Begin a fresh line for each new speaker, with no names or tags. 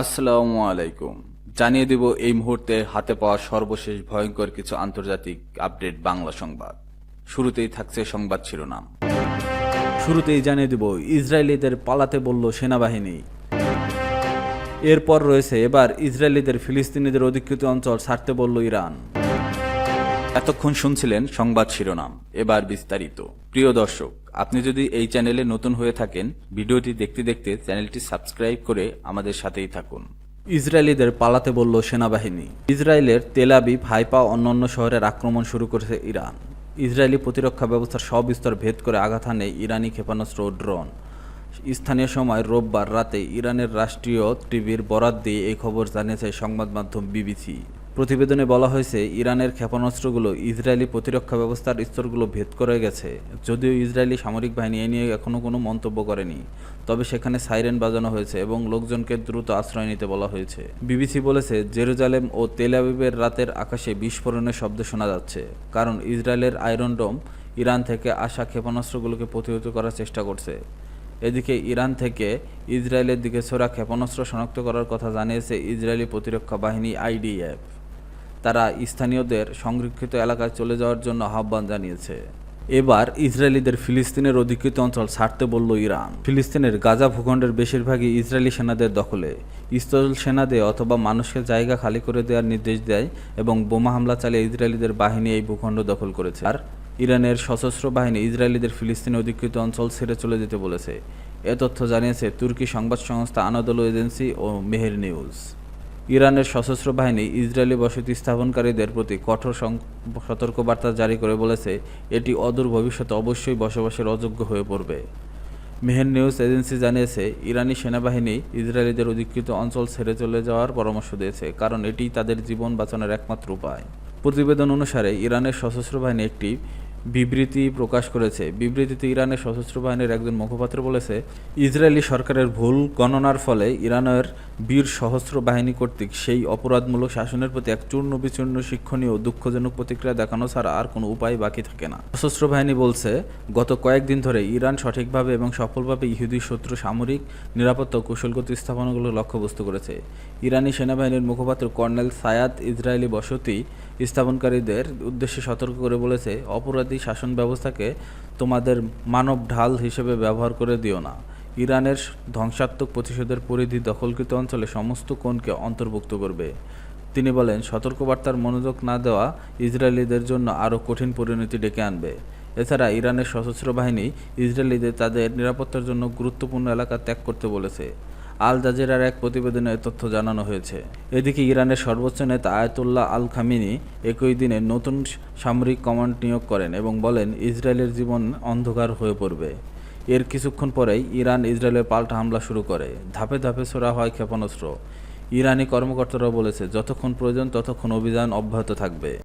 আসসালামু আলাইকুম। জানিয়ে দিব এই মুহূর্তে হাতে পাওয়া সর্বশেষ ভয়ঙ্কর কিছু আন্তর্জাতিক আপডেট বাংলা সংবাদ। শুরুতেই থাকছে সংবাদ শিরোনাম।
শুরুতেই জানিয়ে দিব, ইসরায়েলিদের পালাতে বলল সেনাবাহিনী। এরপর রয়েছে এবার ইসরায়েলিদের ফিলিস্তিনিদের অধিকৃত অঞ্চল ছাড়তে বলল ইরান।
এতক্ষণ শুনছিলেন সংবাদ শিরোনাম। এবার বিস্তারিত। প্রিয় দর্শক আপনি যদি এই চ্যানেলে নতুন হয়ে থাকেন, ভিডিওটি দেখতে দেখতে চ্যানেলটি সাবস্ক্রাইব করে আমাদের সাথেই থাকুন।
ইসরায়েলিদের পালাতে বলল সেনাবাহিনী। ইসরায়েলের তেলাবি হাইপা অন্যান্য শহরের আক্রমণ শুরু করেছে ইরান। ইসরায়েলি প্রতিরক্ষা ব্যবস্থার সব স্তর ভেদ করে আঘাত হানে ইরানি ক্ষেপণাস্ত্র ও ড্রোন। স্থানীয় সময় রোববার রাতে ইরানের রাষ্ট্রীয় টিভির বরাত দিয়ে এই খবর জানিয়েছে সংবাদ মাধ্যম বিবিসি। প্রতিবেদনে বলা হয়েছে, ইরানের ক্ষেপণাস্ত্রগুলো ইসরায়েলি প্রতিরক্ষা ব্যবস্থার স্তরগুলো ভেদ করে গেছে, যদিও ইসরায়েলি সামরিক বাহিনী এ নিয়ে এখনও কোনো মন্তব্য করেনি। তবে সেখানে সাইরেন বাজানো হয়েছে এবং লোকজনকে দ্রুত আশ্রয় নিতে বলা হয়েছে। বিবিসি বলেছে, জেরুজালেম ও তেল আবিবের রাতের আকাশে বিস্ফোরণের শব্দ শোনা যাচ্ছে, কারণ ইসরায়েলের আয়রন ডোম ইরান থেকে আসা ক্ষেপণাস্ত্রগুলোকে প্রতিহত করার চেষ্টা করছে। এদিকে ইরান থেকে ইসরায়েলের দিকে ছোড়া ক্ষেপণাস্ত্র শনাক্ত করার কথা জানিয়েছে ইসরায়েলি প্রতিরক্ষা বাহিনী আইডিএফ। তারা স্থানীয়দের সংরক্ষিত এলাকায় চলে যাওয়ার জন্য আহ্বান জানিয়েছে। এবার ইসরায়েলিদের ফিলিস্তিনের অধিকৃত অঞ্চল ছাড়তে বলল ইরান। ফিলিস্তিনের গাজা ভূখণ্ডের বেশিরভাগই ইসরায়েলি সেনাদের দখলে। স্থল সেনাদের অথবা মানুষকে জায়গা খালি করে দেওয়ার নির্দেশ দেয় এবং বোমা হামলা চালিয়ে ইসরায়েলিদের বাহিনী এই ভূখণ্ড দখল করেছে। আর ইরানের সশস্ত্র বাহিনী ইসরায়েলিদের ফিলিস্তিনি অধিকৃত অঞ্চল ছেড়ে চলে যেতে বলেছে। এ তথ্য জানিয়েছে তুর্কি সংবাদ সংস্থা আনাদোলো এজেন্সি ও মেহের নিউজ। ইরানের সশস্ত্র বাহিনী ইসরায়েলি বসতি স্থাপনকারীদের প্রতি কঠোর সতর্কবার্তা জারি করে বলেছে, এটি অদূর ভবিষ্যতে অবশ্যই বসবাসের অযোগ্য হয়ে পড়বে। মেহের নিউজ এজেন্সি জানিয়েছে, ইরানি সেনাবাহিনী ইসরায়েলিদের অধিকৃত অঞ্চল ছেড়ে চলে যাওয়ার পরামর্শ দিয়েছে, কারণ এটি তাদের জীবন বাঁচানোর একমাত্র উপায়। প্রতিবেদন অনুসারে, ইরানের সশস্ত্র বাহিনী একটি বিবৃতি প্রকাশ করেছে। বিবৃতিতে ইরানের সশস্ত্র বাহিনীর একজন মুখপাত্র বলেছে, ইসরায়েলি সরকারের ভুল গণনার ফলে ইরানের বীর সহস্র বাহিনী কর্তৃক সেই অপরাধমূলক শাসনের প্রতি এক চূর্ণ বিচূর্ণ শিক্ষণীয় দুঃখজনক প্রতিক্রিয়া দেখানো ছাড়া আর কোনো উপায় বাকি থাকে না। সশস্ত্র বাহিনী বলছে, গত কয়েকদিন ধরে ইরান সঠিকভাবে এবং সফলভাবে ইহুদি শত্রু সামরিক নিরাপত্তা কৌশলগত স্থাপনাগুলো লক্ষ্যবস্তু করেছে। ইরানি সেনাবাহিনীর মুখপাত্র কর্নেল সায়াদ ইসরায়েলি বসতি স্থাপনকারীদের উদ্দেশ্যে সতর্ক করে বলেছে, অপরাধী শাসন ব্যবস্থাকে তোমাদের মানব ঢাল হিসেবে ব্যবহার করে দিও না। ইরানের ধ্বংসাত্মক প্রতিশোধের পরিধি দখলকৃত অঞ্চলে সমস্ত কোণকে অন্তর্ভুক্ত করবে। তিনি বলেন, সতর্কবার্তার মনোযোগ না দেওয়া ইসরায়েলিদের জন্য আরও কঠিন পরিণতি ডেকে আনবে। এছাড়া ইরানের সশস্ত্র বাহিনী ইসরায়েলিদের তাদের নিরাপত্তার জন্য গুরুত্বপূর্ণ এলাকা ত্যাগ করতে বলেছে। আল জাজিরার এক প্রতিবেদনে তথ্য জানানো হয়েছে। এদিকে ইরানের সর্বোচ্চ নেতা আয়াতুল্লাহ আল খামিনি একই দিনে নতুন সামরিক কমান্ড নিয়োগ করেন এবং বলেন, ইসরায়েলের জীবন অন্ধকার হয়ে পড়বে। এর কিছুক্ষণ পরেই ইরান ইসরায়েলের পাল্টা হামলা শুরু করে। ধাপে ধাপে ছোড়া হয় ক্ষেপণাস্ত্র। ইরানি কর্মকর্তারা বলেছে, যতক্ষণ প্রয়োজন ততক্ষণ অভিযান অব্যাহত থাকবে।